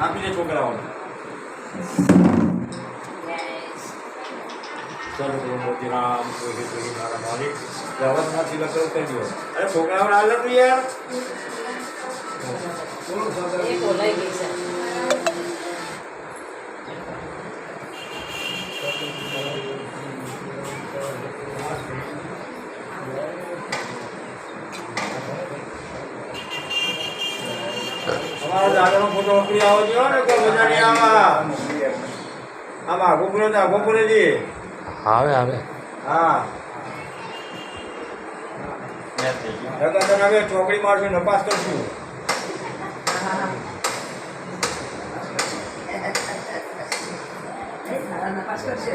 આપી દે છોકરાઓને સર્વ મોતીરામ કોઈ કોઈ મારા માલિક. જવાબમાં તિલક કરું દો. અરે, છોકરાઓને હાલ યાર. અમારા દાદાનો ફોટો આવો છો ને મજા નહીં આમાં આમાં ગોપુરે તા ગોપુરેજી આવે આવે. હા. તને હવે ચોકડી મારશું નપાસ કરશું નપાસ કરશે.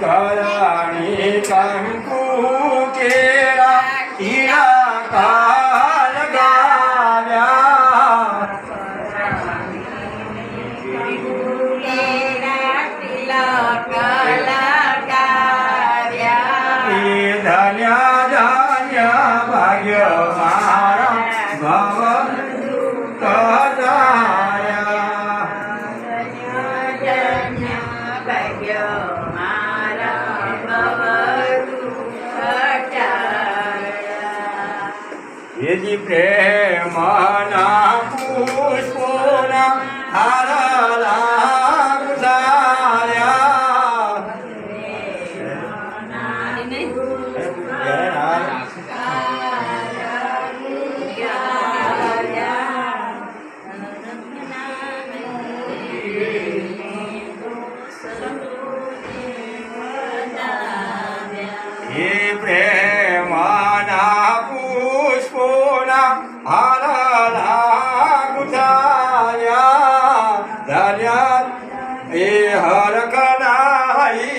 ಕಾಯಾ યદિ પ્રેમના એ હર કરાઈ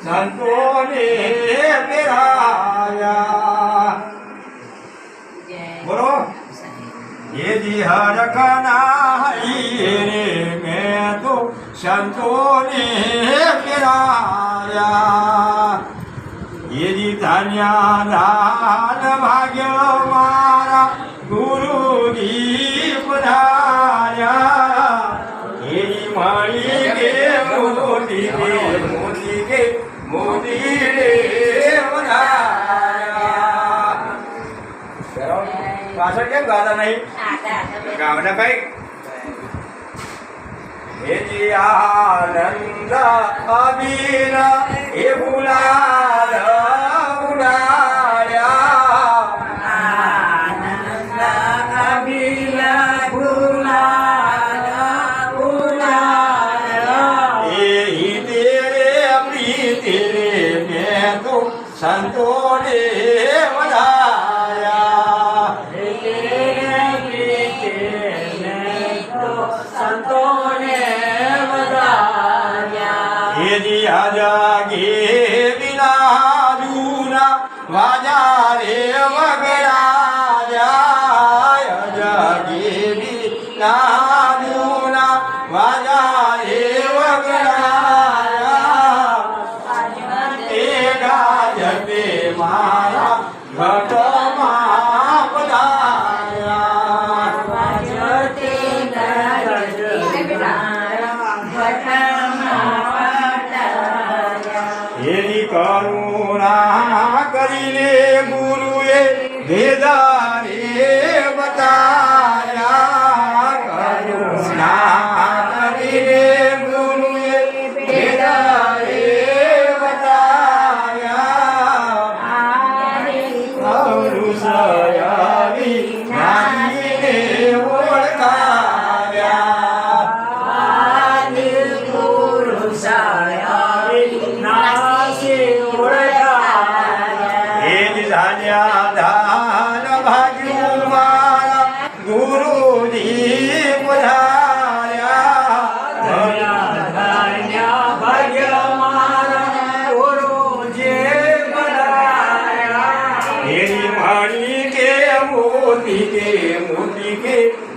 સંતોને મેરાયા બોલો એજી હર કનાઈ રે મેં તો સંતોને મેરાયા એજી ધન્યા કેમ ગાતા નહીં? ગાવના કઈ હેજી આનંદ અબીન એ ગુલાલ ઉડાડ્યા એ હિતે રે પ્રીતિ રે મેં તો સંતોને વધાર્યા. સંતોને વધાર્યા. હેરી હજાગે બિના જૂના વાજા રે વગડા જાય હજાગે બિના જૂના વાજા vida. indicate